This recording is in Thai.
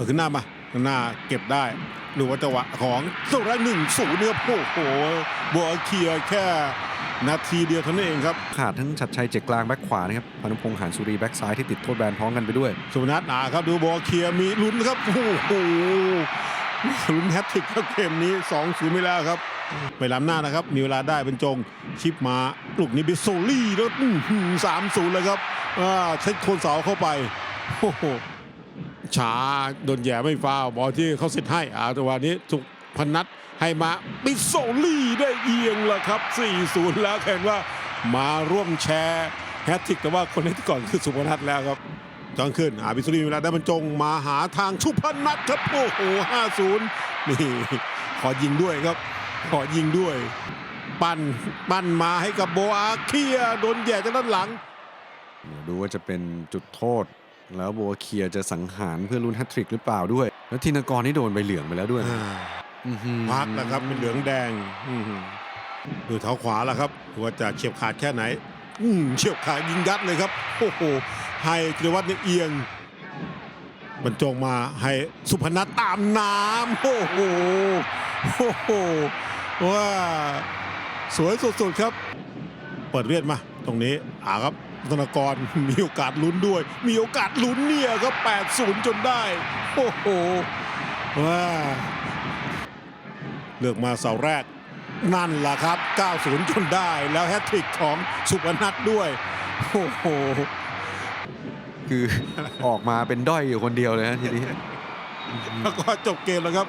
ปิดขึ้นหน้ามาหน้าเก็บได้หรือว่าจังหวะของสุรหนึ่งศูนย์เนี่ยโอ้โหบัวเคลียร์แค่ นาทีเดียวเท่านั้นเองครับ ขาดทั้งชัดชัยเจกกลางแบ็คขวานะครับพานุพงษ์หานสุรีแบ็คซ้ายที่ติดโทษแบนพร้อมกันไปด้วย สุพนัทหนาครับดูบัวเคลียร์มีลุ้นครับโอ้โหลุ้นแฮตทริกครับเกมนี้2อศูนย์ไม่แล้วครับ ไปล้ำหน้านะครับ มีเวลาได้เป็นจงชิปมาลูกนี้บิโซลี่แล้วสามศูนย์เลยครับอ่าเช็คโคนเสาเข้าไปโอ้โห ช้าโดนแย่ไม่ฟาวบอลที่เขาเซตให้อาจังหวะนี้สุพนัทให้มาปิโซลี่ได้เอียงแล้วครับ 4-0 แล้วเห็นว่ามาร่วมแชร์แฮตทริกแต่ว่าคนที่ก่อนคือสุพนัทแล้วครับจอนขึ้นอาบิโซลี่มีเวลาได้บรรจงมาหาทางสุพนัทครับโอ้โห5-0 นี่ ขอยิงด้วยครับ ขอยิงด้วย ปั้นปั้นมาให้กับโบอาเคียโดนแย่จากด้านหลัง ดูว่าจะเป็นจุดโทษ แล้วบัวเคลียร์จะสังหารเพื่อลุ้นแฮตทริกหรือเปล่าด้วย แล้วธินกรนี่โดนใบเหลืองไปแล้วด้วยนะอื้อหือพักนะครับเป็นเหลืองแดงอื้อหือดูเท้าขวาแล้วครับว่าจะเฉียบขาดแค่ไหน อืมเฉียบขาดยิงยัดเลยครับโอ้โหให้ธีรวัตรเนี่ยเอียงบรรจงมาให้สุพนัทตามน้ำโอ้โหโอ้โหว่าสวยสุดๆครับ เปิดเวียนมา ตรงนี้อ่าครับ ธนากรมีโอกาสลุ้นด้วย มีโอกาสลุ้นเนี่ยครับ8-0 จนได้ โอ้โหว้าเลือกมาเสาแรก นั่นแหละครับ 90 จนได้ แล้วแฮตทริกของสุพนัทด้วย โอ้โห คือออกมาเป็นด้อยอยู่คนเดียวเลยนะทีนี้ แล้วก็จบเกมแล้วครับ